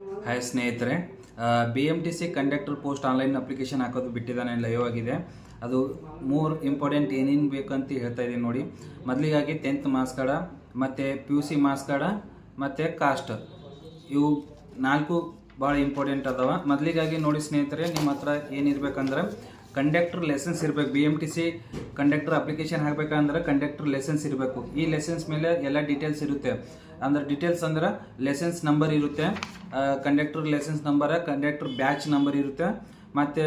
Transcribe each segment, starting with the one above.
Hi ಸ್ನೇಹಿತರೆ B M T C conductor post online application ಹಾಕೋದು ಬಿಟ್ಟಿದ್ದಾನೆ ಲೈವ್ ಆಗಿದೆ. ಅದು ಮೂರು ಇಂಪಾರ್ಟೆಂಟ್ ಏನೇನು ಬೇಕಂತ ಹೇಳ್ತಾ ಇದ್ದೀನಿ ನೋಡಿ. ಮೊದಲಿಗಾಗಿ ಟೆಂತ್ ಮಾರ್ಕ್ಸ್ ಕಾರ್ಡ ಮತ್ತು P U C marks card ಮತ್ತು ಕಾಸ್ಟ್ ಇವು ನಾಲ್ಕು ಭಾಳ ಇಂಪಾರ್ಟೆಂಟ್ ಅದಾವ. ಮೊದಲಿಗಾಗಿ ನೋಡಿ ಸ್ನೇಹಿತರೆ, ನಿಮ್ಮ ಹತ್ರ ಏನಿರ್ಬೇಕಂದ್ರೆ ಕಂಡಕ್ಟರ್ ಲೆಸನ್ಸ್ ಇರಬೇಕು. B M T C conductor application ಹಾಕಬೇಕಂದ್ರೆ conductor license ಇರಬೇಕು. ಈ ಲೆಸನ್ಸ್ ಮೇಲೆ ಎಲ್ಲ ಡೀಟೇಲ್ಸ್ ಇರುತ್ತೆ. ಅಂದ್ರೆ ಡೀಟೇಲ್ಸ್ ಅಂದ್ರೆ ಲೆಸನ್ಸ್ ನಂಬರ್ ಇರುತ್ತೆ. Conductor license number conductor batch number ಇರುತ್ತೆ. ಮತ್ತು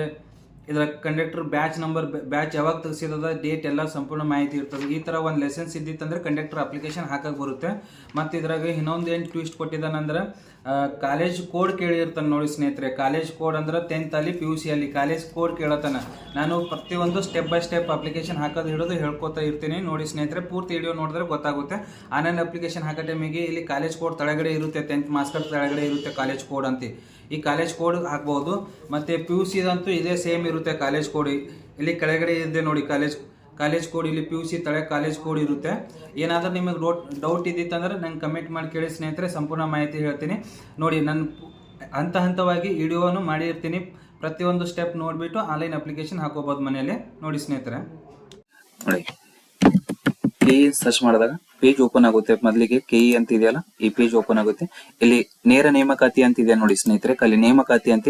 ಇದರ ಕಂಡಕ್ಟರ್ ಬ್ಯಾಚ್ ನಂಬರ್ ಬ್ಯಾಚ್ ಯಾವಾಗ ತೆಗೆಸಿದ ಡೇಟ್ ಎಲ್ಲ ಸಂಪೂರ್ಣ ಮಾಹಿತಿ ಇರ್ತದೆ. ಈ ಥರ ಒಂದು ಲೆಸನ್ಸ್ ಇದ್ದಿತ್ತಂದ್ರೆ ಕಂಡಕ್ಟರ್ ಅಪ್ಲಿಕೇಶನ್ ಹಾಕಕ್ಕೆ ಬರುತ್ತೆ. ಮತ್ತು ಇದ್ರಾಗ ಇನ್ನೊಂದು ಏನು ಟ್ವಿಸ್ಟ್ ಕೊಟ್ಟಿದ್ದಾನಂದ್ರೆ ಕಾಲೇಜ್ ಕೋಡ್ ಕೇಳಿರ್ತಾನೆ ನೋಡಿ ಸ್ನೇಹಿತರೆ. ಕಾಲೇಜ್ ಕೋಡ್ ಅಂದ್ರೆ ಟೆಂತ್ ಅಲ್ಲಿ ಪಿ ಯು ಸಿ ಅಲ್ಲಿ. ಕಾಲೇಜ್ ಕೋಡ್ ಕೇಳತ್ತಾನೆ. ನಾನು ಪ್ರತಿಯೊಂದು ಸ್ಟೆಪ್ ಬೈ ಸ್ಟೆಪ್ ಅಪ್ಲಿಕೇಶನ್ ಹಾಕೋದು ಹಿಡಿದು ಹೇಳ್ಕೊತಾ ಇರ್ತೀನಿ. ನೋಡಿ ಸ್ನೇಹಿತರೆ, ಪೂರ್ತಿ ವಿಡಿಯೋ ನೋಡಿದ್ರೆ ಗೊತ್ತಾಗುತ್ತೆ. ಆನ್ಲೈನ್ ಅಪ್ಲಿಕೇಶನ್ ಹಾಕೋ ಟೈಮಿಗೆ ಇಲ್ಲಿ ಕಾಲೇಜ್ ಕೋಡ್ ತಳಗಡೆ ಇರುತ್ತೆ ಟೆಂತ್ ತಳಗಡೆ ತೆಳಗಡೆ ಇರುತ್ತೆ ಕಾಲೇಜ್ ಕೋಡ್ ಅಂತ. ಈ ಕಾಲೇಜ್ ಕೋಡ್ ಹಾಕ್ಬೋದು. ಮತ್ತು ಪಿ ಯು ಸಿದಂತೂ ಇದೇ ಸೇಮ್ ಇರುತ್ತೆ ಕಾಲೇಜ್ ಕೋಡ್ ಇಲ್ಲಿ ಕೆಳಗಡೆ ಇದೆ ನೋಡಿ ಕಾಲೇಜ್ ಕಾಲೇಜ್ ಕೋಡ್ ಇಲ್ಲಿ ಪಿ ಯು ಸಿ ತಳೆ ಕಾಲೇಜ್ ಕೋಡ್ ಇರುತ್ತೆ. ಏನಾದರೂ ನಿಮಗೆ ಡೌಟ್ ಡೌಟ್ ಇದ್ದಿತ್ತಂದ್ರೆ ನಂಗೆ ಕಮೆಂಟ್ ಮಾಡಿ ಕೇಳಿ ಸ್ನೇಹಿತರೆ, ಸಂಪೂರ್ಣ ಮಾಹಿತಿ ಹೇಳ್ತೀನಿ. ನೋಡಿ, ನಾನು ಹಂತ ಹಂತವಾಗಿ ವಿಡಿಯೋನು ಮಾಡಿರ್ತೀನಿ. ಪ್ರತಿಯೊಂದು ಸ್ಟೆಪ್ ನೋಡಿಬಿಟ್ಟು ಆನ್ಲೈನ್ ಅಪ್ಲಿಕೇಶನ್ ಹಾಕೋಬೋದು ಮನೆಯಲ್ಲಿ. ನೋಡಿ ಸ್ನೇಹಿತರೆ. ನೋಡಿ ಸರ್ಚ್ ಮಾಡಿದಾಗ ಪೇಜ್ ಓಪನ್ ಆಗುತ್ತೆ. ಮೊದಲಿಗೆ ಕೆ ಇ ಅಂತ ಇದೆಯಲ್ಲ, ಈ ಪೇಜ್ ಓಪನ್ ಆಗುತ್ತೆ. ಇಲ್ಲಿ ನೇರ ನೇಮಕಾತಿ ಅಂತ ಇದೆ ನೋಡಿ ಸ್ನೇಹಿತರೆ. ಅಲ್ಲಿ ನೇಮಕಾತಿ ಅಂತ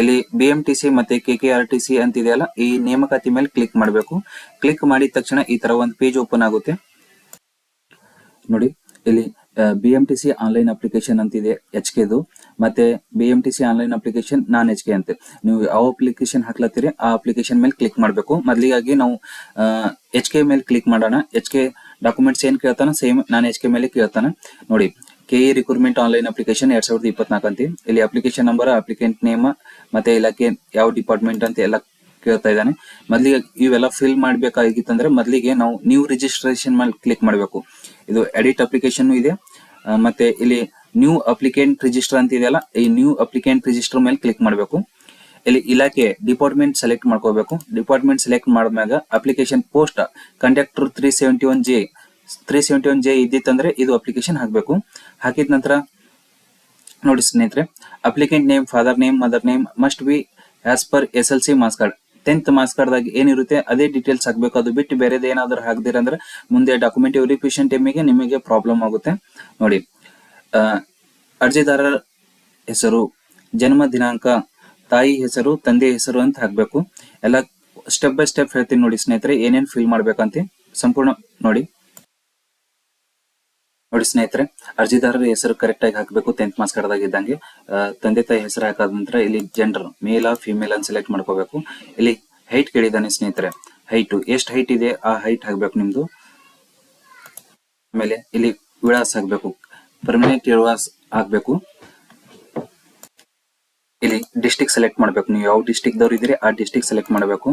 ಇಲ್ಲಿ ಬಿ ಎಂ ಟಿ ಸಿ ಮತ್ತೆ K K R T C ಅಂತ ಇದೆಯಲ್ಲ, ಈ ನೇಮಕಾತಿ ಮೇಲೆ ಕ್ಲಿಕ್ ಮಾಡಬೇಕು. ಕ್ಲಿಕ್ ಮಾಡಿದ ತಕ್ಷಣ ಈ ತರ ಒಂದು ಪೇಜ್ ಓಪನ್ ಆಗುತ್ತೆ. ನೋಡಿ, ಇಲ್ಲಿ B M T C online application ಅಂತಿದೆ ಎಚ್ ಕೆದು ಮತ್ತೆ B M T C online application non H K ಅಂತೆ. ನೀವು ಯಾವ ಅಪ್ಲಿಕೇಶನ್ ಹಾಕ್ಲತ್ತೀರಿ, ಆ ಅಪ್ಲಿಕೇಶನ್ ಮೇಲೆ ಕ್ಲಿಕ್ ಮಾಡಬೇಕು. ಮೊದಲಿಗಾಗಿ ನಾವು ಎಚ್ ಕೆ ಮೇಲೆ ಕ್ಲಿಕ್ ಮಾಡೋಣ. ಎಚ್ ಕೆ ಡಾಕ್ಯುಮೆಂಟ್ಸ್ ಏನ್ ಕೇಳ್ತಾನೆ ಸೇಮ್ ನಾನ್ ಎಚ್ ಕೆ ಮೇಲೆ ಕೇಳ್ತಾನೆ. ನೋಡಿ K E recruitment online application ಎರಡ್ ಸಾವಿರದ ಇಪ್ಪತ್ನಾಲ್ಕು ಅಂತ. ಇಲ್ಲಿ ಅಪ್ಲಿಕೇಶನ್ ನಂಬರ್ ಅಪ್ಲಿಕೆಂಟ್ ನೇಮ್ ಮತ್ತೆ ಇಲಾಖೆ ಯಾವ ಡಿಪಾರ್ಟ್ಮೆಂಟ್ ಅಂತ ಎಲ್ಲ ಕೇಳ್ತಾ ಇದ್ದಾನೆ. ಮೊದಲಿಗೆ ಇವೆಲ್ಲ ಫಿಲ್ ಮಾಡ್ಬೇಕಾಗಿತ್ತಂದ್ರೆ ಮೊದಲಿಗೆ ನಾವು ನ್ಯೂ ರಿಜಿಸ್ಟ್ರೇಷನ್ ಮೇಲೆ ಕ್ಲಿಕ್ ಮಾಡಬೇಕು. ಇದು ಎಡಿಟ್ ಅಪ್ಲಿಕೇಶನ್ ಇದೆ. ಮತ್ತೆ ಇಲ್ಲಿ ನ್ಯೂ ಅಪ್ಲಿಕೆಂಟ್ ರಿಜಿಸ್ಟರ್ ಅಂತ ಇದೆಯಲ್ಲ ಈ ನ್ಯೂ ಅಪ್ಲಿಕೆಂಟ್ ರಿಜಿಸ್ಟರ್ ಮೇಲೆ ಕ್ಲಿಕ್ ಮಾಡಬೇಕು. ಇಲ್ಲಿ ಇಲಾಖೆ ಡಿಪಾರ್ಟ್ಮೆಂಟ್ ಸೆಲೆಕ್ಟ್ ಮಾಡ್ಕೋಬೇಕು. Department select ಮಾಡಿದ್ಮ್ಯಾಗ application post conductor three seventy one J three seventy one J ಇದ್ದಿತ್ತಂದ್ರೆ ಇದು ಅಪ್ಲಿಕೇಶನ್ ಹಾಕಬೇಕು. ಹಾಕಿದ ನಂತರ ನೋಡಿ ಸ್ನೇಹಿತರೆ applicant name father name mother name must be as per S L C marks card tenth marks ಕಾರ್ಡ್ದಾಗ ಏನಿರುತ್ತೆ ಅದೇ details ಹಾಕಬೇಕು. ಅದು ಬಿಟ್ಟು ಬೇರೆದ ಏನಾದ್ರೂ ಹಾಕದಿರಂದ್ರೆ ಮುಂದೆ ಡಾಕ್ಯುಮೆಂಟ್ ವೆರಿಫಿಕೇಶನ್ ಟೈಮಿಗೆ ನಿಮಗೆ ಪ್ರಾಬ್ಲಮ್ ಆಗುತ್ತೆ. ನೋಡಿ ಅರ್ಜಿದಾರರ ಹೆಸರು, ಜನ್ಮ ದಿನಾಂಕ ತಾಯಿ ಹೆಸರು ತಂದೆ ಹೆಸರು ಅಂತ ಹಾಕ್ಬೇಕು. ಎಲ್ಲ ಸ್ಟೆಪ್ ಬೈ ಸ್ಟೆಪ್ ಹೇಳ್ತೀನಿ ನೋಡಿ ಸ್ನೇಹಿತರೆ ಏನೇನ್ ಫಿಲ್ ಮಾಡ್ಬೇಕಂತ ಸಂಪೂರ್ಣ ನೋಡಿ. ನೋಡಿ ಸ್ನೇಹಿತರೆ ಅರ್ಜಿದಾರರ ಹೆಸರು ಕರೆಕ್ಟ್ ಆಗಿ ಹಾಕಬೇಕು ಟೆಂತ್ ಮಾರ್ಕ್ಸ್ ಕಾರ್ಡ್ದಾಗ ಇದ್ದಂಗೆ ಆ, ತಂದೆ ತಾಯಿ ಹೆಸರು ಹಾಕಾದ ನಂತರ ಇಲ್ಲಿ ಜೆಂಡರ್ ಮೇಲ್ ಫಿಮೇಲ್ ಅಂತ ಸೆಲೆಕ್ಟ್ ಮಾಡ್ಕೋಬೇಕು. ಇಲ್ಲಿ ಹೈಟ್ ಕೇಳಿದಾನೆ ಸ್ನೇಹಿತರೆ. ಹೈಟ್ ಎಷ್ಟು ಹೈಟ್ ಇದೆ ಆ ಹೈಟ್ ಹಾಕ್ಬೇಕು ನಿಮ್ದು. ಆಮೇಲೆ ಇಲ್ಲಿ ವಿಳಾಸ ಹಾಕ್ಬೇಕು. ಪರ್ಮನೆಂಟ್ ವಿಳಾಸ ಹಾಕ್ಬೇಕು. ಇಲ್ಲಿ ಡಿಸ್ಟಿಕ್ ಸೆಲೆಕ್ಟ್ ಮಾಡಬೇಕು. ನೀವು ಯಾವ ಡಿಸ್ಟಿಕ್ ದವ್ರು ಇದ್ರೆ ಆ ಡಿಸ್ಟಿಕ್ ಸೆಲೆಕ್ಟ್ ಮಾಡಬೇಕು.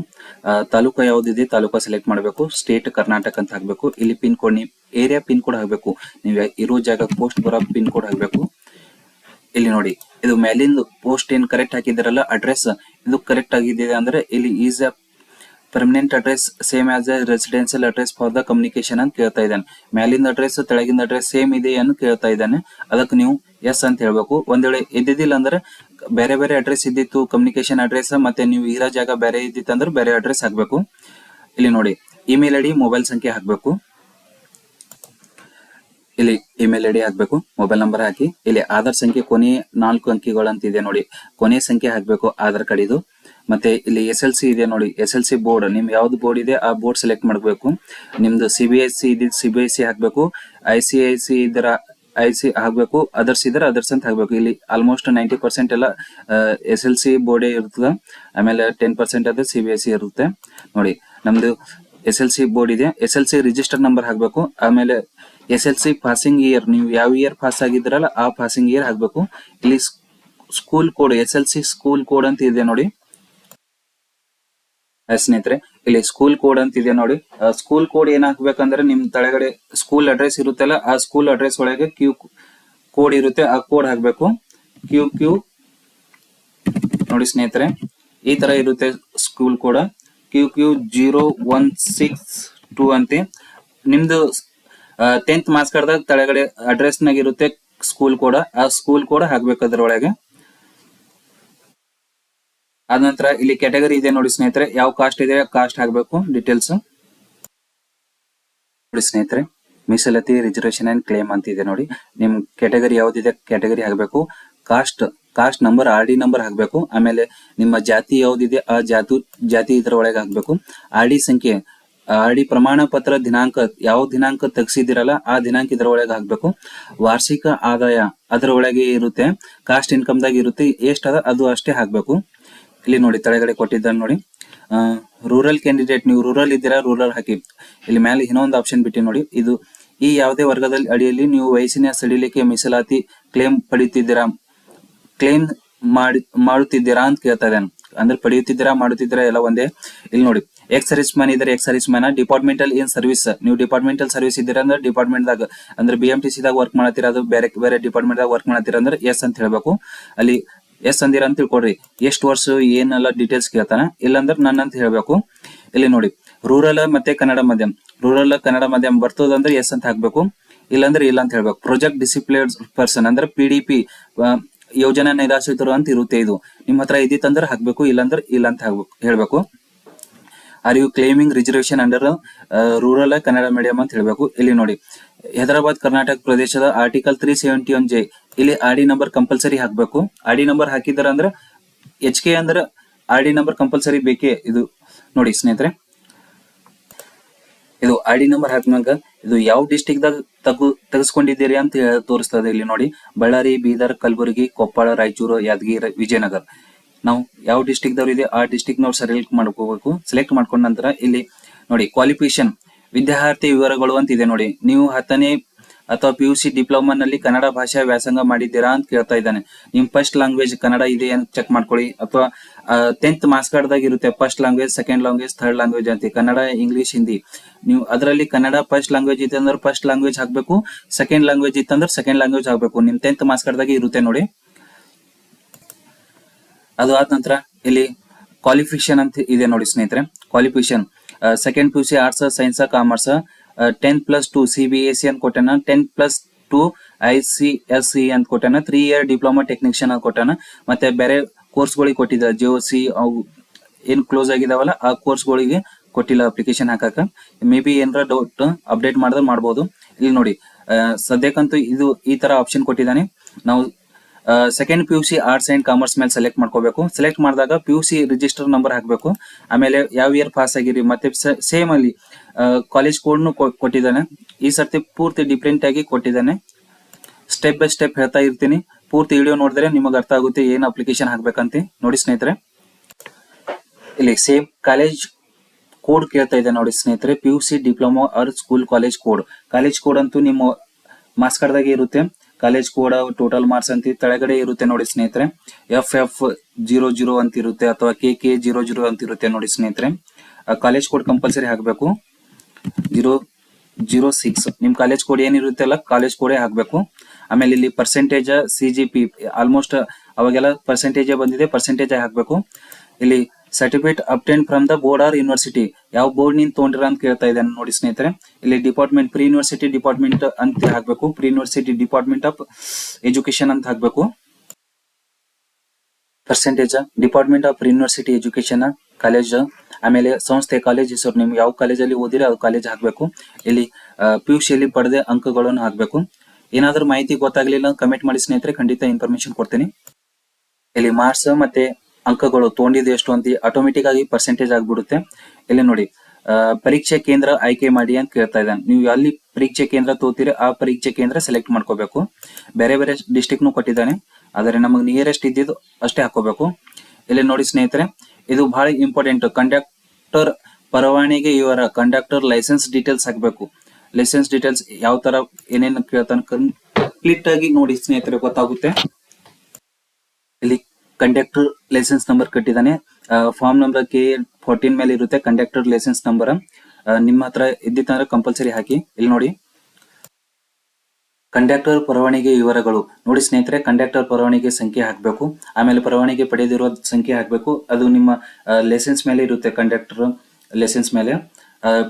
ತಾಲೂಕು ಯಾವ್ದಿದೆ ತಾಲೂಕು ಸೆಲೆಕ್ಟ್ ಮಾಡಬೇಕು. ಸ್ಟೇಟ್ ಕರ್ನಾಟಕ ಅಂತ ಹಾಕ್ಬೇಕು. ಇಲ್ಲಿ ಪಿನ್ ಕೋಡ್ ನೀವು ಏರಿಯಾ ಪಿನ್ ಕೋಡ್ ಹಾಕ್ಬೇಕು. ನೀವು ಇರೋ ಜಾಗ ಪೋಸ್ಟ್ ಬರೋ ಪಿನ್ ಕೋಡ್ ಹಾಕ್ಬೇಕು. ಇಲ್ಲಿ ನೋಡಿ, ಇದು ಮೇಲಿಂದ ಪೋಸ್ಟ್ ಏನ್ ಕರೆಕ್ಟ್ ಹಾಕಿದಿರಲ್ಲ ಅಡ್ರೆಸ್ ಇದು ಕರೆಕ್ಟ್ ಆಗಿದೆ ಅಂದ್ರೆ ಇಲ್ಲಿ is a permanent address same as a residential address for the communication ಅಂತ ಕೇಳ್ತಾ ಇದ್ದಾನೆ. ಮೇಲಿಂದ ಅಡ್ರೆಸ್ ತೆಳಗಿನ ಅಡ್ರೆಸ್ ಸೇಮ್ ಇದೆ ಅಂತ ಕೇಳ್ತಾ ಇದ್ದಾನೆ. ಅದಕ್ಕೆ ನೀವು ಎಸ್ ಅಂತ ಹೇಳ್ಬೇಕು. ಒಂದ್ ವೇಳೆ ಇದ್ದಿದ್ದಿಲ್ಲ ಅಂದ್ರೆ ಬೇರೆ ಬೇರೆ ಅಡ್ರೆಸ್ ಇದ್ದಿತ್ತು ಕಮ್ಯುನಿಕೇಶನ್ ಅಡ್ರೆಸ್ ಮತ್ತೆ ನೀವು ಇರೋ ಜಾಗ ಬೇರೆ ಇದ್ದಿತ್ತು ಅಂದ್ರೆ ಬೇರೆ ಅಡ್ರೆಸ್ ಹಾಕ್ಬೇಕು. ಇಲ್ಲಿ ನೋಡಿ ಇಮೇಲ್ ಐಡಿ ಮೊಬೈಲ್ ಸಂಖ್ಯೆ ಹಾಕ್ಬೇಕು. ಇಲ್ಲಿ ಇಮೇಲ್ ಐಡಿ ಹಾಕ್ಬೇಕು ಮೊಬೈಲ್ ನಂಬರ್ ಹಾಕಿ. ಇಲ್ಲಿ ಆಧಾರ್ ಸಂಖ್ಯೆ ಕೊನೆ ನಾಲ್ಕು ಅಂಕಿಗಳು ಅಂತ ಇದೆ ನೋಡಿ. ಕೊನೆ ಸಂಖ್ಯೆ ಹಾಕ್ಬೇಕು, ಆಧಾರ್ ಕಾರ್ಡ್ ಮತ್ತೆ ಇಲ್ಲಿ ಎಸ್ ಎಲ್ ಸಿ ಇದೆ ನೋಡಿ ಎಸ್ ಎಲ್ ಸಿ ಬೋರ್ಡ್ ನಿಮ್ ಯಾವ್ದು ಬೋರ್ಡ್ ಇದೆ, ಆ ಬೋರ್ಡ್ ಸೆಲೆಕ್ಟ್ ಮಾಡ್ಬೇಕು. ನಿಮ್ದು C B S C ICIC C C ಹಾಕ್ಬೇಕು. ಐ ಸಿ ಐ ಸಿ ಇದರ ಐ ಸಿ ಹಾಕ್ಬೇಕು ಅದರ್ಸ್ ಇದ್ರೆ ಅದರ್ಸ್ ಅಂತ ಹಾಕ್ಬೇಕು. ಇಲ್ಲಿ ಆಲ್ಮೋಸ್ಟ್ ನೈಂಟಿ ಪರ್ಸೆಂಟ್ ಎಲ್ಲ ಎಸ್ ಎಲ್ ಸಿ ಬೋರ್ಡೇ ಇರ್ತದೆ. ಆಮೇಲೆ ಟೆನ್ ಪರ್ಸೆಂಟ್ ಅದು ಸಿ ಬಿ ಎಸ್ ಸಿ ಇರುತ್ತೆ. ನೋಡಿ, ನಮ್ದು ಎಸ್ ಎಲ್ ಸಿ ಬೋರ್ಡ್ ಇದೆ. S L C register number ಹಾಕ್ಬೇಕು. ಆಮೇಲೆ S L C passing year ನೀವು ಯಾವ ಇಯರ್ ಪಾಸ್ ಆಗಿದ್ರಲ್ಲ ಆ ಪಾಸಿಂಗ್ ಇಯರ್ ಹಾಕ್ಬೇಕು. ಇಲ್ಲಿ school code S L C school code ಅಂತ ಇದೆ ನೋಡಿ. ಸ್ನೇಹಿತರೆ, ಇಲ್ಲಿ ಸ್ಕೂಲ್ ಕೋಡ್ ಅಂತ ಇದೆ ನೋಡಿ ಸ್ಕೂಲ್ ಕೋಡ್ ಏನ್ ಹಾಕ್ಬೇಕಂದ್ರೆ ನಿಮ್ ತಳಗಡೆ ಸ್ಕೂಲ್ ಅಡ್ರೆಸ್ ಇರುತ್ತಲ್ಲ, ಆ ಸ್ಕೂಲ್ ಅಡ್ರೆಸ್ ಒಳಗೆ ಕ್ಯೂ ಕೋಡ್ ಇರುತ್ತೆ, ಆ ಕೋಡ್ ಹಾಕ್ಬೇಕು. ಕ್ಯೂ ಕ್ಯೂ ನೋಡಿ ಸ್ನೇಹಿತರೆ, ಈ ತರ ಇರುತ್ತೆ school code Q Q zero one six two ಅಂತೆ. ನಿಮ್ದು ಟೆಂತ್ ಮಾರ್ಕ್ಸ್ ತಳಗಡೆ ಅಡ್ರೆಸ್ ನಾಗ ಇರುತ್ತೆ ಸ್ಕೂಲ್ ಕೋಡ್ ಆ ಸ್ಕೂಲ್ ಕೋಡ್ ಹಾಕ್ಬೇಕು ಅದ್ರೊಳಗೆ. ಅದ ನಂತರ ಇಲ್ಲಿ ಕ್ಯಾಟಗರಿ ಇದೆ ನೋಡಿ ಸ್ನೇಹಿತರೆ. ಯಾವ ಕಾಸ್ಟ್ ಇದೆ ಕಾಸ್ಟ್ ಹಾಕ್ಬೇಕು ಡೀಟೇಲ್ಸ್ ನೋಡಿ ಸ್ನೇಹಿತರೆ, ಮೀಸಲಾತಿ ರಿಸರ್ವೇಶನ್ ಅಂಡ್ ಕ್ಲೇಮ್ ಅಂತ ಇದೆ ನೋಡಿ. ನಿಮ್ ಕ್ಯಾಟಗರಿ ಯಾವ್ದಿದೆ ಕ್ಯಾಟಗರಿ ಹಾಕ್ಬೇಕು caste caste number R D number ಹಾಕ್ಬೇಕು ಆಮೇಲೆ ನಿಮ್ಮ ಜಾತಿ ಯಾವ್ದಿದೆ, ಆ ಜಾತಿ ಜಾತಿ ಇದರ ಒಳಗೆ ಹಾಕ್ಬೇಕು ಆರ್ ಡಿ ಸಂಖ್ಯೆ ಆರ್ ಡಿ ಪ್ರಮಾಣ ಪತ್ರ ದಿನಾಂಕ, ಯಾವ ದಿನಾಂಕ ತೆಗ್ಸಿದಿರಲ್ಲ ಆ ದಿನಾಂಕ ಇದರ ಒಳಗೆ ಹಾಕ್ಬೇಕು ವಾರ್ಷಿಕ ಆದಾಯ ಅದರ ಒಳಗೆ ಇರುತ್ತೆ. ಕಾಸ್ಟ್ ಇನ್ಕಮ್ ದಾಗ ಇರುತ್ತೆ. ಎಷ್ಟದ ಅದು ಅಷ್ಟೇ ಹಾಕ್ಬೇಕು ಇಲ್ಲಿ ನೋಡಿ ತಳಗಡೆ ಕೊಟ್ಟಿದ್ದಾನೆ ನೋಡಿ. ರೂರಲ್ ಕ್ಯಾಂಡಿಡೇಟ್ ನೀವು ರೂರಲ್ ಇದ್ದೀರಾ ರೂರಲ್ ಹಾಕಿ ಇಲ್ಲಿ ಮೇಲೆ ಇನ್ನೊಂದು ಆಪ್ಷನ್ ಬಿಟ್ಟು ನೋಡಿ. ಇದು ಈ ಯಾವುದೇ ವರ್ಗದಲ್ಲಿ ಅಡಿಯಲ್ಲಿ ನೀವು ವಯಸ್ಸಿನ ಸಡಿಲಿಕೆ, ಮೀಸಲಾತಿ ಕ್ಲೇಮ್ ಪಡೆಯುತ್ತಿದ್ದೀರಾ ಕ್ಲೇಮ್ ಮಾಡಿ, ಮಾಡುತ್ತಿದ್ದೀರಾ ಅಂತ ಕೇಳ್ತಾ ಇದ್ದಾನೆ. ಅಂದ್ರೆ ಪಡೆಯುತ್ತಿದ್ದೀರಾ, ಮಾಡುತ್ತಿದ್ದೀರಾ ಎಲ್ಲ ಒಂದೇ. ಇಲ್ಲಿ ನೋಡಿ ಎಕ್ಸ್ ಸರ್ವಿಸ್ ಮ್ಯಾನ್ ಇದ್ರೆ ex serviceman departmental in service ನೀವು ಡಿಪಾರ್ಟ್ಮೆಂಟಲ್ ಸರ್ವಿಸ್ ಇದ್ದೀರಾ ಅಂದ್ರೆ ಡಿಪಾರ್ಟ್ಮೆಂಟ್ ದಾಗ ಅಂದ್ರೆ ಬಿ ಎಂ ಟಿ ಸಿ ದಾಗ ವರ್ಕ್ ಮಾಡತ್ತೀರಾ ಅದು ಬೇರೆ ಬೇರೆ ಡಿಪಾರ್ಟ್ಮೆಂಟ್ ದಾಗ ವರ್ಕ್ ಮಾಡತ್ತೀರಾ ಅಂದ್ರೆ ಎಸ್ ಅಂತ ಹೇಳ್ಬೇಕು. ಅಲ್ಲಿ ಎಸ್ ಅಂದಿರ ಅಂತ ತಿಳ್ಕೊಡ್ರಿ ಎಷ್ಟು ವರ್ಷ, ಏನೆಲ್ಲ ಡೀಟೇಲ್ಸ್ ಕೇಳ್ತಾನ? ಇಲ್ಲಂದ್ರೆ ನನ್ನ ಅಂತ ಹೇಳ್ಬೇಕು. ಇಲ್ಲಿ ನೋಡಿ ರೂರಲ್ ಮತ್ತೆ ಕನ್ನಡ ಮಾಧ್ಯಮ. ರೂರಲ್ ಕನ್ನಡ ಮಾಧ್ಯಮ ಬರ್ತದಂದ್ರೆ ಎಸ್ ಅಂತ ಹಾಕ್ಬೇಕು. ಇಲ್ಲಾಂದ್ರೆ ಇಲ್ಲ ಅಂತ ಹೇಳ್ಬೇಕು. ಪ್ರೊಜೆಕ್ಟ್ ಡಿಸಿಪ್ಲೇಡ್ ಪರ್ಸನ್ ಅಂದ್ರೆ ಪಿ ಡಿ ಪಿ ಯೋಜನಾ ನಿರಾಶ್ರಿತರು ಅಂತ ಇರುತ್ತೆ ಇದು. ನಿಮ್ಮ ಹತ್ರ ಇದ್ದಿತ್ತಂದ್ರೆ ಹಾಕ್ಬೇಕು, ಇಲ್ಲಾಂದ್ರೆ ಇಲ್ಲ ಅಂತ ಹಾಕ್ಬೇಕು, ಹೇಳ್ಬೇಕು. Are you claiming reservation under rural Kannada medium ಅಂತ ಹೇಳಬೇಕು. ಇಲ್ಲಿ ನೋಡಿ, ಹೈದರಾಬಾದ್, ಕರ್ನಾಟಕ ಪ್ರದೇಶದ article three seventy one J ಇಲ್ಲಿ ಆರ್ ಡಿ ನಂಬರ್ ಕಂಪಲ್ಸರಿ ಹಾಕ್ಬೇಕು. ಆರ್ ಡಿ ನಂಬರ್ ಹಾಕಿದಾರ ಅಂದ್ರೆ ಎಚ್ ಕೆ ಅಂದ್ರೆ ಆರ್ ಡಿ ನಂಬರ್ ಕಂಪಲ್ಸರಿ ಬೇಕೇ? ಇದು ನೋಡಿ ಸ್ನೇಹಿತರೆ. ಇದು ಆರ್ ಡಿ ನಂಬರ್ ಹಾಕಿದಾಗ ಇದು ಯಾವ ಡಿಸ್ಟಿಕ್ ದಾಗ ತಗು, ತೆಗೆಸ್ಕೊಂಡಿದ್ದೀರಿ ಅಂತ ತೋರಿಸ್ತದೆ ಇಲ್ಲಿ ನೋಡಿ. ಬಳ್ಳಾರಿ, ಬೀದರ್, ಕಲಬುರಗಿ, ಕೊಪ್ಪಳ, ರಾಯಚೂರು, ಯಾದಗಿರಿ, ವಿಜಯನಗರ. ನಾವು ಯಾವ ಡಿಸ್ಟಿಕ್ ದವ್ರು ಇದೆ, ಆ ಡಿಸ್ಟಿಕ್ ನಾವು ಸೆಲೆಕ್ಟ್ ಮಾಡ್ಕೋಬೇಕು. ಸೆಲೆಕ್ಟ್ ಮಾಡ್ಕೊಂಡ ನಂತರ ಇಲ್ಲಿ ನೋಡಿ ಕ್ವಾಲಿಫಿಕೇಶನ್ ವಿದ್ಯಾರ್ಥಿ ವಿವರಗಳು ಅಂತ ಇದೆ ನೋಡಿ. ನೀವು ಹತ್ತನೇ ಅಥವಾ ಪಿ ಯು ಸಿ ಡಿಪ್ಲೊಮಾ ನಲ್ಲಿ ಕನ್ನಡ ಭಾಷಾ ವ್ಯಾಸಂಗ ಮಾಡಿದ್ದೀರಾ ಅಂತ ಕೇಳ್ತಾ ಇದ್ದಾನೆ. ನಿಮ್ ಫಸ್ಟ್ ಲ್ಯಾಂಗ್ವೇಜ್ ಕನ್ನಡ ಇದೆ ಅಂತ ಚೆಕ್ ಮಾಡ್ಕೊಳ್ಳಿ. ಅಥವಾ ಟೆಂತ್ ಮಾರ್ಕ್ಸ್ ಕಾರ್ಡ್ ದಾಗ ಇರುತ್ತೆ first language second language third language ಅಂತ. ಕನ್ನಡ ಇಂಗ್ಲಿಷ್ ಹಿಂದಿ ನೀವು ಅದರಲ್ಲಿ ಕನ್ನಡ ಫಸ್ಟ್ ಲ್ಯಾಂಗ್ವೇಜ್ ಇತ್ತಂದ್ರೆ ಫಸ್ಟ್ ಲ್ಯಾಂಗ್ವೇಜ್ ಹಾಕ್ಬೇಕು ಸೆಕೆಂಡ್ ಲ್ಯಾಂಗ್ವೇಜ್ ಇತ್ತಂದ್ರೆ ಸೆಕೆಂಡ್ ಲ್ಯಾಂಗ್ವೇಜ್ ಹಾಕ್ಬೇಕು. ನಿಮ್ ಟೆಂತ್ ಮಾರ್ಕ್ಸ್ ಕಾರ್ಡ್ ದಾಗ ಇರುತ್ತೆ ನೋಡಿ. ಅದು ಆದ ನಂತರ ಇಲ್ಲಿ ಕ್ವಾಲಿಫಿಕೇಶನ್ ಅಂತ ಇದೆ ನೋಡಿ ಸ್ನೇಹಿತರೆ. Qualification second P U C arts science commerce ten plus two C B S C ಅಂತ ಕೊಟ್ಟಾನ ten plus two I C S C ಅಂತ ಕೊಟ್ಟಾನ ತ್ರೀ ಇಯರ್ ಡಿಪ್ಲೊಮಾ ಟೆಕ್ನಿಷಿಯನ್ ಅಂತ ಕೊಟ್ಟಾನ, ಮತ್ತೆ ಬೇರೆ ಕೋರ್ಸ್ಗಳಿಗೆ ಕೊಟ್ಟಿದ್ದ ಜಿಒ ಸಿ ಅವು ಏನ್ ಕ್ಲೋಸ್ ಆಗಿದಾವಲ್ಲ, ಆ ಕೋರ್ಸ್ಗಳಿಗೆ ಕೊಟ್ಟಿಲ್ಲ ಅಪ್ಲಿಕೇಶನ್ ಹಾಕಕ. ಮೇ ಬಿ ಏನಾರ ಡೌಟ್ ಅಪ್ಡೇಟ್ ಮಾಡಿದ್ರೆ ಮಾಡ್ಬೋದು. ಇಲ್ಲಿ ನೋಡಿ ಸದ್ಯಕ್ಕಂತೂ ಇದು ಈ ತರ ಆಪ್ಷನ್ ಕೊಟ್ಟಿದ್ದಾನೆ. ನಾವು second P U C arts and commerce ಮೇಲೆ ಸೆಲೆಕ್ಟ್ ಮಾಡ್ಕೋಬೇಕು. ಸೆಲೆಕ್ಟ್ ಮಾಡಿದಾಗ P U C register number ಹಾಕಬೇಕು. ಆಮೇಲೆ ಯಾವ ಇಯರ್ ಪಾಸ್ ಆಗಿರಿ, ಮತ್ತೆ ಸೇಮ್ ಅಲ್ಲಿ ಕಾಲೇಜ್ ಕೋಡ್ನು ಕೊಟ್ಟಿದ್ದಾನೆ. ಈ ಸರ್ತಿ ಪೂರ್ತಿ ಡಿಫ್ರೆಂಟ್ ಆಗಿ ಕೊಟ್ಟಿದ್ದಾನೆ. ಸ್ಟೆಪ್ ಬೈ ಸ್ಟೆಪ್ ಹೇಳ್ತಾ ಇರ್ತೀನಿ. ಪೂರ್ತಿ ವಿಡಿಯೋ ನೋಡಿದ್ರೆ ನಿಮಗೆ ಅರ್ಥ ಆಗುತ್ತೆ ಏನು ಅಪ್ಲಿಕೇಶನ್ ಹಾಕ್ಬೇಕಂತ. ನೋಡಿ ಸ್ನೇಹಿತರೆ. ಇಲ್ಲಿ ಸೇಮ್ ಕಾಲೇಜ್ ಕೋಡ್ ಕೇಳ್ತಾ ಇದೆ ನೋಡಿ ಸ್ನೇಹಿತರೆ. P U C diploma or school college code college code ಅಂತೂ ನಿಮ್ಮ ಕಾರ್ಡ್ದಾಗೆ ಇರುತ್ತೆ. ಕಾಲೇಜ್ ಕೋಡ್ ಟೋಟಲ್ ಮಾರ್ಕ್ಸ್ ಅಂತ ತೆಳಗಡೆ ಇರುತ್ತೆ ನೋಡಿ ಸ್ನೇಹಿತರೆ. ಎಫ್ ಎಫ್ ಜೀರೋ ಜೀರೋ ಅಂತ ಇರುತ್ತೆ ಅಥವಾ ಕೆ ಕೆ ಜೀರೋ ಜೀರೋ ಅಂತ ಇರುತ್ತೆ ನೋಡಿ ಸ್ನೇಹಿತರೆ. ಕಾಲೇಜ್ ಕೋಡ್ ಕಂಪಲ್ಸರಿ ಹಾಕಬೇಕು. ಜೀರೋ ಜೀರೋ ಸಿಕ್ಸ್ ನಿಮ್ ಕಾಲೇಜ್ ಕೋಡ್ ಏನಿರುತ್ತೆ ಅಲ್ಲ ಕಾಲೇಜ್ ಕೋಡೇ ಹಾಕ್ಬೇಕು. ಆಮೇಲೆ ಇಲ್ಲಿ ಪರ್ಸೆಂಟೇಜ್ ಸಿ ಆಲ್ಮೋಸ್ಟ್ ಅವಾಗೆಲ್ಲ ಪರ್ಸೆಂಟೇಜ್ ಬಂದಿದೆ ಪರ್ಸೆಂಟೇಜ್ ಹಾಕಬೇಕು. ಇಲ್ಲಿ certificate obtained from the board or university ಯಾವ ಬೋರ್ಡ್ನಿಂದ ತೊಗೊಂಡಿರ ಅಂತ ಕೇಳ್ತಾ ಇದ್ದಾನೆ ನೋಡಿ ಸ್ನೇಹಿತರೆ. ಇಲ್ಲಿ ಡಿಪಾರ್ಟ್ಮೆಂಟ್ ಪ್ರೀ ಯೂನಿವರ್ಸಿಟಿ ಡಿಪಾರ್ಟ್ಮೆಂಟ್ ಅಂತ ಹಾಕ್ಬೇಕು. Pre university department of education ಅಂತ ಹಾಕ್ಬೇಕು. Percentage department of university education college ಆಮೇಲೆ ಸಂಸ್ಥೆ ಕಾಲೇಜ್ ಹೆಸರು ನಿಮ್ಗೆ ಯಾವ ಕಾಲೇಜಲ್ಲಿ ಓದಿರಿ ಅದು ಕಾಲೇಜ್ ಹಾಕ್ಬೇಕು. ಇಲ್ಲಿ ಪಿ ಯು ಸಿಯಲ್ಲಿ ಪಡೆದ ಅಂಕಗಳನ್ನು ಹಾಕ್ಬೇಕು. ಏನಾದರೂ ಮಾಹಿತಿ ಗೊತ್ತಾಗ್ಲಿಲ್ಲ ಕಮೆಂಟ್ ಮಾಡಿ ಸ್ನೇಹಿತರೆ. ಖಂಡಿತ ಇನ್ಫಾರ್ಮೇಶನ್ ಕೊಡ್ತೀನಿ. ಇಲ್ಲಿ ಮಾರ್ಕ್ಸ್ ಮತ್ತೆ ಅಂಕಗಳು ತೊಗೊಂಡಿದ್ದು ಎಷ್ಟು ಅಂತ ಆಟೋಮೆಟಿಕ್ ಆಗಿ ಪರ್ಸೆಂಟೇಜ್ ಆಗ್ಬಿಡುತ್ತೆ. ಇಲ್ಲಿ ನೋಡಿ ಪರೀಕ್ಷೆ ಕೇಂದ್ರ ಆಯ್ಕೆ ಮಾಡಿ ಅಂತ ಕೇಳ್ತಾ ಇದ್ದಾನೆ. ನೀವು ಅಲ್ಲಿ ಪರೀಕ್ಷೆ ಕೇಂದ್ರ ತೋತೀರಿ, ಆ ಪರೀಕ್ಷೆ ಕೇಂದ್ರ ಸೆಲೆಕ್ಟ್ ಮಾಡ್ಕೋಬೇಕು. ಬೇರೆ ಬೇರೆ ಡಿಸ್ಟಿಕ್ ನು ಕೊಟ್ಟಿದ್ದಾನೆ. ಆದರೆ ನಮಗೆ ನಿಯರೆಸ್ಟ್ ಇದ್ದಿದ್ದು ಅಷ್ಟೇ ಹಾಕೋಬೇಕು ಇಲ್ಲಿ ನೋಡಿ ಸ್ನೇಹಿತರೆ, ಇದು ಬಹಳ ಇಂಪಾರ್ಟೆಂಟ್ ಕಂಡಕ್ಟರ್ ಪರವಾನಿಗೆ ಇವರ ಕಂಡಕ್ಟರ್ ಲೈಸೆನ್ಸ್ ಡೀಟೇಲ್ಸ್ ಹಾಕಬೇಕು. ಲೈಸೆನ್ಸ್ ಡೀಟೇಲ್ಸ್ ಯಾವ ತರ ಏನೇನು ಕೇಳ್ತಾನೆ ಕಂಪ್ಲೀಟ್ ಆಗಿ ನೋಡಿ ಸ್ನೇಹಿತರೆ, ಗೊತ್ತಾಗುತ್ತೆ. ಇಲ್ಲಿ ಕಂಡಕ್ಟರ್ ಲೈಸೆನ್ಸ್ ನಂಬರ್ ಕಟ್ಟಿದ್ದಾನೆ. ಫಾರ್ಮ್ ನಂಬರ್ ಕೆ ಫೋರ್ಟೀನ್ ಮೇಲೆ ಇರುತ್ತೆ ಕಂಡಕ್ಟರ್ ಲೈಸೆನ್ಸ್ ನಂಬರ್ ನಿಮ್ಮ ಹತ್ರ ಇದ್ದಿತ್ತಂದ್ರೆ ಕಂಪಲ್ಸರಿ ಹಾಕಿ. ಇಲ್ಲಿ ನೋಡಿ. ಕಂಡಕ್ಟರ್ ಪರವಾನಿಗೆ ವಿವರಗಳು. ನೋಡಿ ಸ್ನೇಹಿತರೆ ಕಂಡಕ್ಟರ್ ಪರವಾನಿಗೆ ಸಂಖ್ಯೆ ಹಾಕಬೇಕು. ಆಮೇಲೆ ಪರವಾನಿಗೆ ಪಡೆದಿರೋ ಸಂಖ್ಯೆ ಹಾಕಬೇಕು. ಅದು ನಿಮ್ಮ ಲೈಸೆನ್ಸ್ ಮೇಲೆ ಇರುತ್ತೆ ಕಂಡಕ್ಟರ್ ಲೈಸೆನ್ಸ್ ಮೇಲೆ.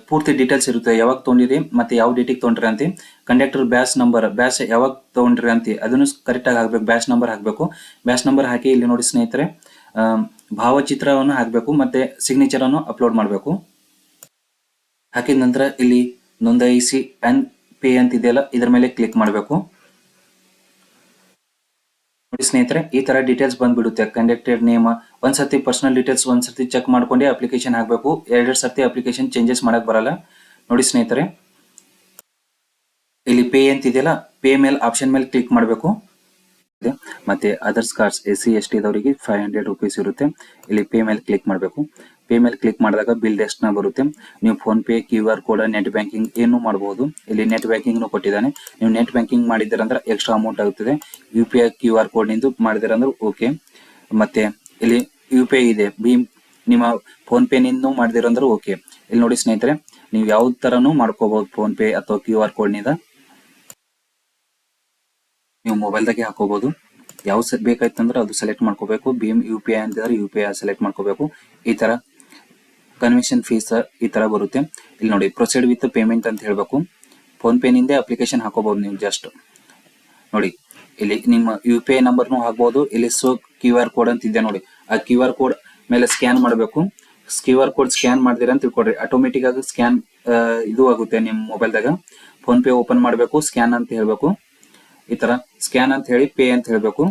ಪೂರ್ತಿ ಡೀಟೇಲ್ಸ್ ಇರುತ್ತೆ, ಯಾವಾಗ ತೊಗೊಂಡಿರಿ ಮತ್ತೆ ಯಾವ ಡೇಟಿಗೆ ತೊಗೊಂಡ್ರಿ ಅಂತ. ಕಂಡಕ್ಟರ್ ಬ್ಯಾಸ್ ನಂಬರ್ ಬ್ಯಾಸ್ ಯಾವಾಗ ತೊಗೊಂಡ್ರಿ ಅಂತ, ಅದನ್ನು ಕರೆಕ್ಟ್ ಆಗಿ ಹಾಕ್ಬೇಕು ಬ್ಯಾಸ್ ನಂಬರ್ ಹಾಕಬೇಕು. ಬ್ಯಾಸ್ ನಂಬರ್ ಹಾಕಿ ಇಲ್ಲಿ ನೋಡಿ ಸ್ನೇಹಿತರೆ ಭಾವಚಿತ್ರವನ್ನು ಹಾಕಬೇಕು ಮತ್ತೆ ಸಿಗ್ನೇಚರ್ ಅನ್ನು ಅಪ್ಲೋಡ್ ಮಾಡಬೇಕು. ಹಾಕಿದ ನಂತರ ಇಲ್ಲಿ ನೋಂದಾಯಿಸಿ ಅಂಡ್ ಪೇ ಅಂತ ಇದೆಯಲ್ಲ ಇದರ ಮೇಲೆ ಕ್ಲಿಕ್ ಮಾಡಬೇಕು. ನೋಡಿ ಸ್ನೇಹಿತರೆ, ಈ ತರ ಡೀಟೇಲ್ಸ್ ಬಂದ್ಬಿಡುತ್ತೆ. ಕಂಡಕ್ಟೆಡ್ ನೇಮ್ ಒಂದ್ಸತಿ ಪರ್ಸನಲ್ ಡೀಟೇಲ್ಸ್ ಒಂದ್ಸತಿ ಚೆಕ್ ಮಾಡ್ಕೊಂಡೆ ಅಪ್ಲಿಕೇಶನ್ ಹಾಕಬೇಕು. ಎರಡೆರಡು ಸರ್ತಿ ಅಪ್ಲಿಕೇಶನ್ ಚೇಂಜಸ್ ಮಾಡಕ್ ಬರಲ್ಲ. ನೋಡಿ ಸ್ನೇಹಿತರೆ, ಇಲ್ಲಿ ಪೇ ಅಂತ ಇದೆಯಲ್ಲ ಪೇ ಮೇಲೆ ಆಪ್ಷನ್ ಮೇಲೆ ಕ್ಲಿಕ್ ಮಾಡಬೇಕು. ಇದೆ. ಮತ್ತೆ others cards S C S T ದವರಿಗೆ five hundred rupees ಇರುತ್ತೆ. ಇಲ್ಲಿ ಪೇ ಮೇಲೆ ಕ್ಲಿಕ್ ಮಾಡಬೇಕು. ಪೇ ಮೇಲೆ ಕ್ಲಿಕ್ ಮಾಡಿದಾಗ ಬಿಲ್ನ ಬರುತ್ತೆ? ನೀವು PhonePe Q R code net banking ಏನು ಮಾಡಬಹುದು ಇಲ್ಲಿ ನೆಟ್ ಬ್ಯಾಂಕಿಂಗ್ ಕೊಟ್ಟಿದ್ದಾನೆ. ನೀವು ನೆಟ್ ಬ್ಯಾಂಕಿಂಗ್ ಮಾಡಿದ್ದೀರಂದ್ರೆ ಎಕ್ಸ್ಟ್ರಾ ಅಮೌಂಟ್ ಆಗುತ್ತದೆ. U P I Q R code ನಿಂದು ಮಾಡಿದಿರಂದ್ರೆ ಓಕೆ ಮತ್ತೆ ಇಲ್ಲಿ ಯು ಪಿ ಐ ಇದೆ. ಭೀಮ್ ನಿಮ್ಮ ಫೋನ್ ಪೇ ನಿಂದ ಮಾಡಿದಿರಂದ್ರೆ ಓಕೆ ಇಲ್ಲಿ ನೋಡಿ ಸ್ನೇಹಿತರೆ, ನೀವು ಯಾವ ತರನು ಮಾಡ್ಕೋಬಹುದು ಫೋನ್ ಪೇ ಅಥವಾ ಕ್ಯೂ ಆರ್ ಕೋಡ್ನಿಂದ. ನೀವು ಮೊಬೈಲ್ದಾಗೆ ಹಾಕೋಬಹುದು ಯಾವ ಬೇಕಾಯ್ತಂದ್ರೆ ಅದು ಸೆಲೆಕ್ಟ್ ಮಾಡ್ಕೋಬೇಕು. ಭೀಮ್ ಯು ಪಿ ಐ ಅಂತಿದ್ರೆ ಯು ಪಿ ಐ ಸೆಲೆಕ್ಟ್ ಮಾಡ್ಕೋಬೇಕು. ಈ ತರ ಕನ್ವೆನ್ಷನ್ ಫೀಸ್ ಈ ತರ ಬರುತ್ತೆ. ಇಲ್ಲಿ ನೋಡಿ ಪ್ರೊಸೀಡ್ ವಿತ್ ಪೇಮೆಂಟ್ ಅಂತ ಹೇಳ್ಬೇಕು. ಫೋನ್ ಪೇ ನಿಂದ ಅಪ್ಲಿಕೇಶನ್ ಹಾಕೋಬಹುದು ನೀವು ಜಸ್ಟ್ ನೋಡಿ, ಇಲ್ಲಿ ನಿಮ್ಮ ಯು ಪಿ ಐ ನಂಬರ್ನು ಹಾಕ್ಬಹುದು ಇಲ್ಲಿ ಸೊ ಕ್ಯೂ ಆರ್ ಕೋಡ್ ಅಂತ ಇದೆ ನೋಡಿ. ಆ ಕ್ಯೂ ಆರ್ ಕೋಡ್ ಮೇಲೆ ಸ್ಕ್ಯಾನ್ ಮಾಡಬೇಕು. ಕ್ಯೂ ಆರ್ ಕೋಡ್ ಸ್ಕ್ಯಾನ್ ಮಾಡಿದಿರ ಅಂತ ತಿಳ್ಕೊಡ್ರಿ ಆಟೋಮೆಟಿಕ್ ಆಗಿ ಸ್ಕ್ಯಾನ್ ಇದು ಆಗುತ್ತೆ ನಿಮ್ಮ ಮೊಬೈಲ್ದಾಗ ಫೋನ್ ಪೇ ಓಪನ್ ಮಾಡಬೇಕು ಸ್ಕ್ಯಾನ್ ಅಂತ ಹೇಳ್ಬೇಕು. ಈ ತರ ಸ್ಕ್ಯಾನ್ ಅಂತ ಹೇಳಿ ಪೇ ಅಂತ ಹೇಳ್ಬೇಕು.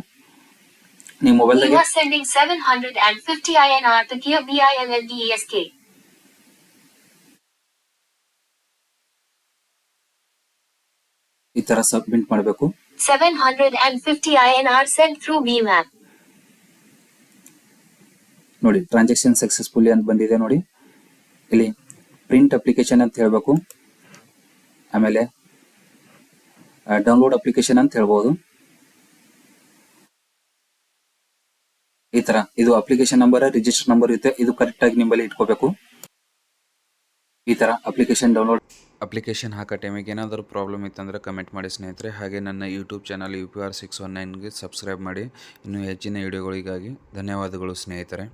ನೀವು ಮೊಬೈಲ್ ಮೊಬೈಲ್ದಾಗೆ are sending 750 INR D S K ಈ ತರ ಸಬ್ಮಿಟ್ ಮಾಡಬೇಕು. 750 INR send through B map ನೋಡಿ ಟ್ರಾನ್ಸಾಕ್ಷನ್ ಸಕ್ಸಸ್ಫುಲಿ ಅಂತ ಬಂದಿದೆ ನೋಡಿ. ಇಲ್ಲಿ ಪ್ರಿಂಟ್ ಅಪ್ಲಿಕೇಶನ್ ಅಂತ ಹೇಳ್ಬೇಕು. ಆಮೇಲೆ ಡೌನ್ಲೋಡ್ ಅಪ್ಲಿಕೇಶನ್ ಅಂತ ಹೇಳ್ಬೋದು. ಈ ತರ, ಇದು ಅಪ್ಲಿಕೇಶನ್ ನಂಬರ್ ರಿಜಿಸ್ಟರ್ ನಂಬರ್ ಇರುತ್ತೆ. ಇದು ಕರೆಕ್ಟ್ ಆಗಿ ನಿಮ್ಮಲ್ಲಿ ಇಟ್ಕೋಬೇಕು. ಈ ತರ ಅಪ್ಲಿಕೇಶನ್ ಡೌನ್ಲೋಡ್ ಅಪ್ಲಿಕೇಶನ್ ಹಾಕೋ ಟೈಮಿಗೆ ಏನಾದರೂ ಪ್ರಾಬ್ಲಮ್ ಇತ್ತಂದ್ರೆ ಕಮೆಂಟ್ ಮಾಡಿ ಸ್ನೇಹಿತರೆ. ಹಾಗೆ ನನ್ನ YouTube channel U P R six one ನೈನ್ಗೆ subscribe ಮಾಡಿ. ಇನ್ನೂ ಹೆಚ್ಚಿನ ವಿಡಿಯೋಗಳಿಗಾಗಿ ಧನ್ಯವಾದಗಳು ಸ್ನೇಹಿತರೆ.